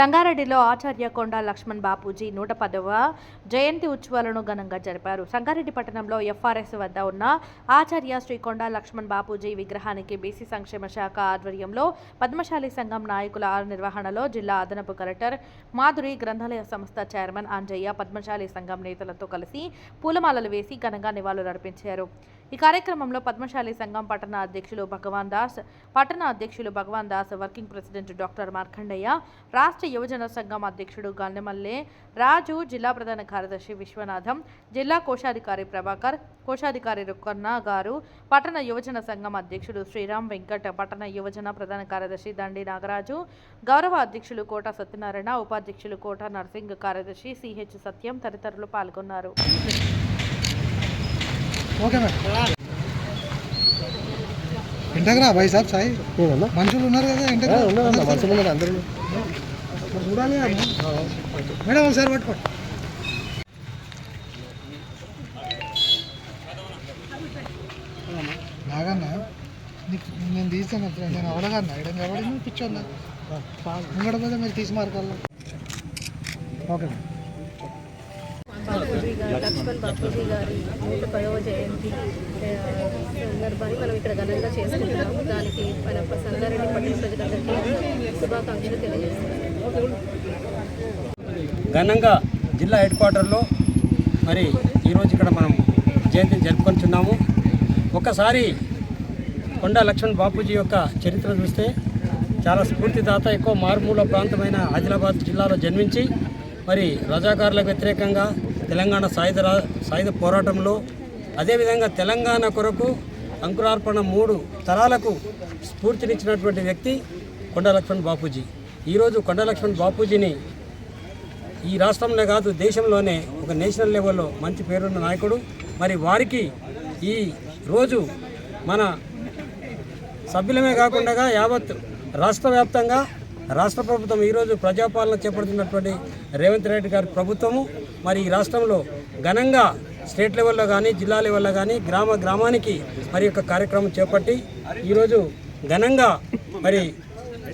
సంగారెడ్డిలో ఆచార్య కొండ లక్ష్మణ్ బాపూజీ నూట పదవ జయంతి ఉత్సవాలను ఘనంగా జరిపారు. సంగారెడ్డి పట్టణంలో ఎఫ్ఆర్ఎస్ వద్ద ఉన్న ఆచార్య శ్రీ కొండ లక్ష్మణ్ బాపూజీ విగ్రహానికి బీసీ సంక్షేమ శాఖ ఆధ్వర్యంలో పద్మశాలి సంఘం నాయకుల నిర్వహణలో జిల్లా అదనపు కలెక్టర్ మాధురి గ్రంథాలయ సంస్థ చైర్మన్ అంజయ్య పద్మశాలి సంఘం నేతలతో కలిసి పూలమాలలు వేసి ఘనంగా నివాళులర్పించారు ఈ కార్యక్రమంలో పద్మశాలి సంఘం పట్టణ అధ్యక్షులు భగవాన్ దాస్ పట్టణ అధ్యక్షులు Bhagwan Das working president doctor Markandaiah రాష్ట్ర యువజన సంఘం అధ్యక్షుడు గన్నెమల్లె రాజు జిల్లా ప్రధాన కార్యదర్శి విశ్వనాథం జిల్లా కోశాధికారి ప్రభాకర్ కోశాధికారి రుక్కన్న గారు పట్టణ యువజన సంఘం అధ్యక్షుడు శ్రీరామ్ వెంకట్ పట్టణ యువజన ప్రధాన కార్యదర్శి దండి నాగరాజు గౌరవ అధ్యక్షులు కోట సత్యనారాయణ ఉపాధ్యక్షులు కోట నర్సింగ్ కార్యదర్శి సిహెచ్ సత్యం తదితరులు పాల్గొన్నారు. Okay madam. ఇంటకు రా భాయ్ సాబ్ సాయి. మనుషులు ఉన్నారు కదా ఇంటకు రా. ఉన్నారన్నా మనుషులు ఉన్నారు అందరూ. చూడాలి మేడం ఒకసారి పట్టుకోండి నాగన్నా నీకు నేను తీసాను నేను అవడగన్నా ఇక్కడ కాబట్టి నువ్వు పిచ్చోన్నా ముంగడ పోతే మీరు తీసి మార్కాల్లో ఓకే బాపూజీ గారు లక్ష్మణ్ బాపూజీ గారి నూట పదవ జయంతి సందర్భాన్ని మనం ఇక్కడ ఘనంగా చేసుకుంటున్నాము. దానికి మన సంగారెడ్డి పట్టణ ప్రజలందరికీ శుభాకాంక్షలు తెలియజేస్తున్నాం ఘనంగా జిల్లా హెడ్ క్వార్టర్లో మరి ఈరోజు ఇక్కడ మనం జయంతిని జరుపుకుంటున్నాము. ఒకసారి కొండా లక్ష్మణ్ బాపూజీ యొక్క చరిత్ర చూస్తే చాలా స్ఫూర్తిదాత ఎక్కువ మారుమూల ప్రాంతమైన ఆదిలాబాద్ జిల్లాలో జన్మించి మరి రజాకారులకు వ్యతిరేకంగా తెలంగాణ సాయుధ రా- సాయుధ పోరాటంలో అదేవిధంగా తెలంగాణ కొరకు అంకురార్పణ మూడు తరాలకు స్ఫూర్తినిచ్చినటువంటి వ్యక్తి కొండ లక్ష్మణ్ బాపూజీ. ఈరోజు కొండ లక్ష్మణ్ బాపూజీని ఈ రాష్ట్రంలో కాదు దేశంలోనే ఒక నేషనల్ లెవెల్లో మంచి పేరున్న నాయకుడు. మరి వారికి ఈ రోజు మన సభ్యులమే కాకుండా యావత్ రాష్ట్ర వ్యాప్తంగా రాష్ట్ర ప్రభుత్వం ఈరోజు ప్రజాపాలన చేపడుతున్నటువంటి రేవంత్ రెడ్డి గారి ప్రభుత్వము. మరి ఈ రాష్ట్రంలో ఘనంగా స్టేట్ లెవెల్లో కానీ జిల్లా లెవెల్లో కానీ గ్రామ గ్రామానికి మరి యొక్క కార్యక్రమం చేపట్టి ఈరోజు ఘనంగా మరి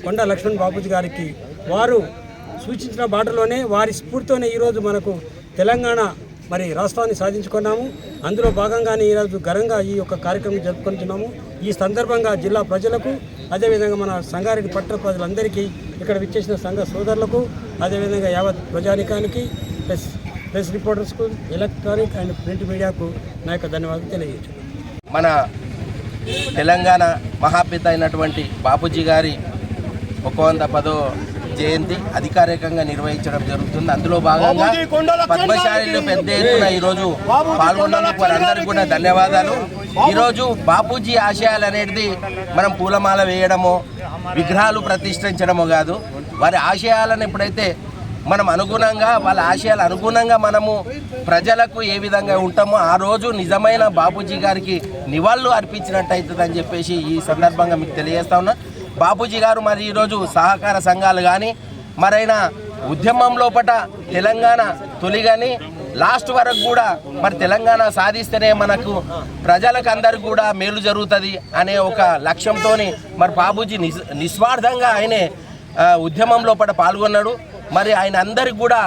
కొండ లక్ష్మణ్ బాబుజీ గారికి వారు సూచించిన బాటలోనే వారి స్ఫూర్తితోనే ఈరోజు మనకు తెలంగాణ మరి రాష్ట్రాన్ని సాధించుకున్నాము. అందులో భాగంగానే ఈరోజు ఘనంగా ఈ యొక్క కార్యక్రమం జరుపుకుంటున్నాము. ఈ సందర్భంగా జిల్లా ప్రజలకు అదేవిధంగా మన సంగారెడ్డి పట్టణ ప్రజలందరికీ ఇక్కడ విచ్చేసిన సంఘ సోదరులకు అదేవిధంగా యావత్ ప్రజానికానికి ప్రెస్ ప్రెస్ రిపోర్టర్స్కు ఎలక్ట్రానిక్ అండ్ ప్రింట్ మీడియాకు నా యొక్క ధన్యవాదాలు తెలియజేస్తున్నాను. మన తెలంగాణ మహాపిత అయినటువంటి బాపూజీ గారి ఒక వంద పదో జయంతి అధికారికంగా నిర్వహించడం జరుగుతుంది. అందులో భాగంగా పద్మశాలిలో పెద్ద ఎత్తున ఈరోజు పాల్గొన్నందుకు వారందరికీ కూడా ధన్యవాదాలు. ఈరోజు బాపూజీ ఆశయాలు అనేది మనం పూలమాల వేయడమో విగ్రహాలు ప్రతిష్ఠించడమో కాదు వారి ఆశయాలను ఎప్పుడైతే మనం అనుగుణంగా వాళ్ళ ఆశయాలు అనుగుణంగా మనము ప్రజలకు ఏ విధంగా ఉంటామో ఆ రోజు నిజమైన బాపూజీ గారికి నివాళులు అర్పించినట్టు అవుతుందని చెప్పేసి ఈ సందర్భంగా మీకు తెలియజేస్తా ఉన్నా. బాపూజీ గారు మరి ఈరోజు సహకార సంఘాలు కానీ మరైనా ఉద్యమం లోపట తెలంగాణ తొలి కానీ లాస్ట్ వరకు కూడా మరి తెలంగాణ సాధిస్తేనే మనకు ప్రజలకు అందరికి కూడా మేలు జరుగుతుంది అనే ఒక లక్ష్యంతో మరి బాబూజీ నిస్ నిస్వార్థంగా ఆయనే ఉద్యమం లోపల పాల్గొన్నాడు. మరి ఆయన అందరికి కూడా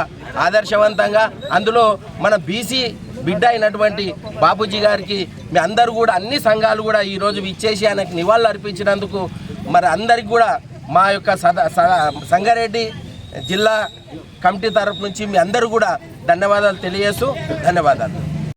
ఆదర్శవంతంగా అందులో మన బీసీ బిడ్డ అయినటువంటి బాపూజీ గారికి మీ అందరూ కూడా అన్ని సంఘాలు కూడా ఈరోజు ఇచ్చేసి ఆయనకు నివాళులు అర్పించినందుకు మరి అందరికి కూడా మా యొక్క సంగారెడ్డి జిల్లా కమిటీ తరపు నుంచి మీ అందరూ కూడా ధన్యవాదాలు తెలియజేస్తూ ధన్యవాదాలు.